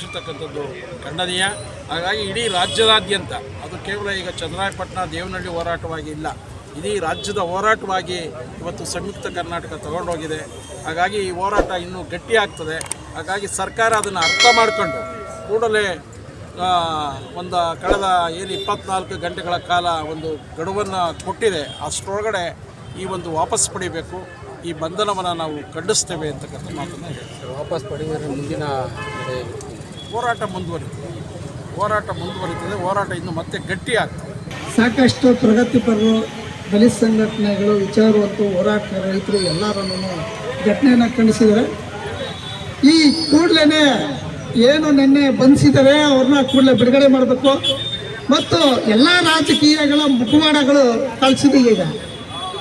ಎದುರಿಸಿರ್ತಕ್ಕಂಥದ್ದು ಖಂಡನೀಯ. ಹಾಗಾಗಿ ಇಡೀ ರಾಜ್ಯದಾದ್ಯಂತ, ಅದು ಕೇವಲ ಈಗ ಚಂದ್ರಾಯಪಟ್ಟಣ ದೇವನಹಳ್ಳಿ ಹೋರಾಟವಾಗಿ ಇಲ್ಲ, ಇಡೀ ರಾಜ್ಯದ ಹೋರಾಟವಾಗಿ ಇವತ್ತು ಸಂಯುಕ್ತ ಕರ್ನಾಟಕ ತಗೊಂಡೋಗಿದೆ. ಹಾಗಾಗಿ ಈ ಹೋರಾಟ ಇನ್ನೂ ಗಟ್ಟಿಯಾಗ್ತದೆ ಹಾಗಾಗಿ ಸರ್ಕಾರ ಅದನ್ನು ಅರ್ಥ ಮಾಡಿಕೊಂಡು ಕೂಡಲೇ ಒಂದು ಕಳೆದ ಏನು ಇಪ್ಪತ್ನಾಲ್ಕು ಗಂಟೆಗಳ ಕಾಲ ಒಂದು ಗಡುವನ್ನು ಕೊಟ್ಟಿದೆ. ಅಷ್ಟರೊಳಗಡೆ ಈ ಒಂದು ವಾಪಸ್ ಪಡಿಬೇಕು. ಈ ಬಂಧನವನ್ನು ನಾವು ಖಂಡಿಸ್ತೇವೆ ಅಂತಕ್ಕಂಥ ಮಾತನ್ನು ವಾಪಸ್ ಪಡೆಯುವ ಮುಂದಿನ ಹೋರಾಟ ಮುಂದುವರಿತದೆ ಹೋರಾಟ ಮುಂದುವರಿತದೆ, ಹೋರಾಟ ಇನ್ನು ಮತ್ತೆ ಗಟ್ಟಿ ಆಗ್ತದೆ ಸಾಕಷ್ಟು ಪ್ರಗತಿಪರರು ದಲಿತ ಸಂಘಟನೆಗಳು, ವಿಚಾರವಂತು, ಹೋರಾಟ ರೈತರು ಎಲ್ಲರನ್ನು ಘಟನೆಯನ್ನು ಖಂಡಿಸಿದ್ದಾರೆ. ಈ ಕೂಡಲೇ ಏನು ನಿನ್ನೆ ಬಂಧಿಸಿದ್ದಾರೆ ಅವ್ರನ್ನ ಕೂಡಲೇ ಬಿಡುಗಡೆ ಮಾಡಬೇಕು. ಮತ್ತು ಎಲ್ಲ ರಾಜಕೀಯಗಳ ಮುಖವಾಡಗಳು ಕಳಿಸಿದೆ ಈಗ.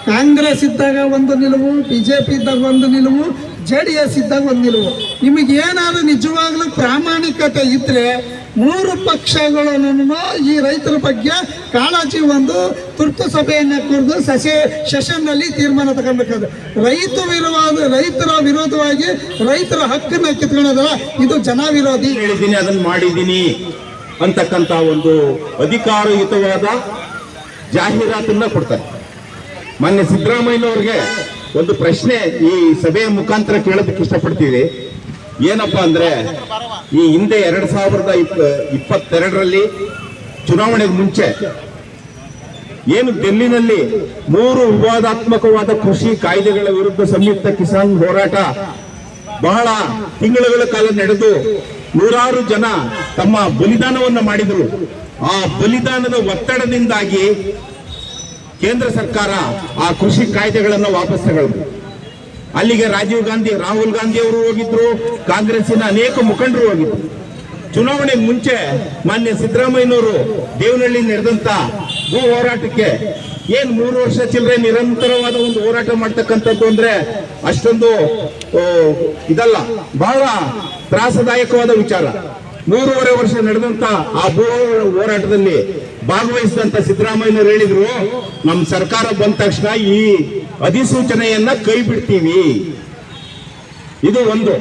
ಕಾಂಗ್ರೆಸ್ ಇದ್ದಾಗ ಒಂದು ನಿಲುವು ಬಿ ಜೆ ಪಿ ಇದ್ದಾಗ ಒಂದು ನಿಲುವು ಜೆ ಡಿ ಎಸ್ ಇದ್ದಾಗ ಒಂದು ನಿಲುವು. ನಿಮಗೆ ಏನಾದರೂ ನಿಜವಾಗ್ಲೂ ಪ್ರಾಮಾಣಿಕತೆ ಇದ್ದರೆ ಮೂರು ಪಕ್ಷಗಳನ್ನು ಈ ರೈತರ ಬಗ್ಗೆ ಕಾಳಜಿ ಒಂದು, ತುರ್ತು ಸಭೆಯನ್ನು ಕರೆದು ಸಸೆ ಸೆಷನ್ನಲ್ಲಿ ತೀರ್ಮಾನ ತಗೊಳ್ಬೇಕಾದ್ರೆ ರೈತ ವಿರೋಧ, ರೈತರ ವಿರೋಧವಾಗಿ ರೈತರ ಹಕ್ಕನ್ನ ಕಿತ್ಕೊಳ್ಳೋದಲ್ಲ, ಇದು ಜನ ವಿರೋಧಿ ಹೇಳಿದ್ದೀನಿ, ಅದನ್ನ ಮಾಡಿದ್ದೀನಿ ಅಂತಕ್ಕಂಥ ಒಂದು ಅಧಿಕಾರಯುತವಾದ ಜಾಹೀರಾತನ್ನ ಕೊಡ್ತಾರೆ. ಮೊನ್ನೆ ಸಿದ್ದರಾಮಯ್ಯನವ್ರಿಗೆ ಒಂದು ಪ್ರಶ್ನೆ ಈ ಸಭೆಯ ಮುಖಾಂತರ ಕೇಳೋದಕ್ಕೆ ಇಷ್ಟಪಡ್ತೀವಿ. ಏನಪ್ಪಾ ಅಂದ್ರೆ ಈ ಹಿಂದೆ ಎರಡ್ ಸಾವಿರದ ಇಪ್ಪ, ಇಪ್ಪತ್ತೆರಡರಲ್ಲಿ ಚುನಾವಣೆಗೆ ಮುಂಚೆ ಏನು ಡೆಲ್ಲಿನಲ್ಲಿ ಮೂರು ವಿವಾದಾತ್ಮಕವಾದ ಕೃಷಿ ಕಾಯ್ದೆಗಳ ವಿರುದ್ಧ ಸಂಯುಕ್ತ ಕಿಸಾನ್ ಹೋರಾಟ ಬಹಳ ತಿಂಗಳುಗಳ ಕಾಲ ನಡೆದು ನೂರಾರು ಜನ ತಮ್ಮ ಬಲಿದಾನವನ್ನು ಮಾಡಿದರು. ಆ ಬಲಿದಾನದ ಒತ್ತಡದಿಂದಾಗಿ ಕೇಂದ್ರ ಸರ್ಕಾರ ಆ ಕೃಷಿ ಕಾಯ್ದೆಗಳನ್ನು ವಾಪಸ್ ತಗೊಳ್ಬೇಕು. ಅಲ್ಲಿಗೆ ರಾಜೀವ್ ಗಾಂಧಿ, ರಾಹುಲ್ ಗಾಂಧಿ ಅವರು ಹೋಗಿದ್ರು, ಕಾಂಗ್ರೆಸ್ಸಿನ ಅನೇಕ ಮುಖಂಡರು ಹೋಗಿದ್ರು. ಚುನಾವಣೆಗೆ ಮುಂಚೆ ಮಾನ್ಯ ಸಿದ್ದರಾಮಯ್ಯನವರು ದೇವನಹಳ್ಳಿ ನಡೆದಂತ ಭೂ ಹೋರಾಟಕ್ಕೆ ಏನ್ ಮೂರು ವರ್ಷ ಚಿಲ್ಲರೆ ನಿರಂತರವಾದ ಒಂದು ಹೋರಾಟ ಮಾಡ್ತಕ್ಕಂಥದ್ದು ಅಂದ್ರೆ ಅಷ್ಟೊಂದು ಇದಲ್ಲ, ಬಹಳ ತ್ರಾಸದಾಯಕವಾದ ವಿಚಾರ. ಮೂರುವರೆ ವರ್ಷ ನಡೆದಂತ ಆ ಭೂ ಹೋರಾಟದಲ್ಲಿ ಭಾಗವಹಿಸಿದಂತ ಸಿದ್ದರಾಮಯ್ಯನವರು ಹೇಳಿದ್ರು ನಮ್ಮ ಸರ್ಕಾರ ಬಂದ ತಕ್ಷಣ ಈ ಅಧಿಸೂಚನೆಯನ್ನ ಕೈ ಬಿಡ್ತೀವಿ. ಇದು ಒಂದು.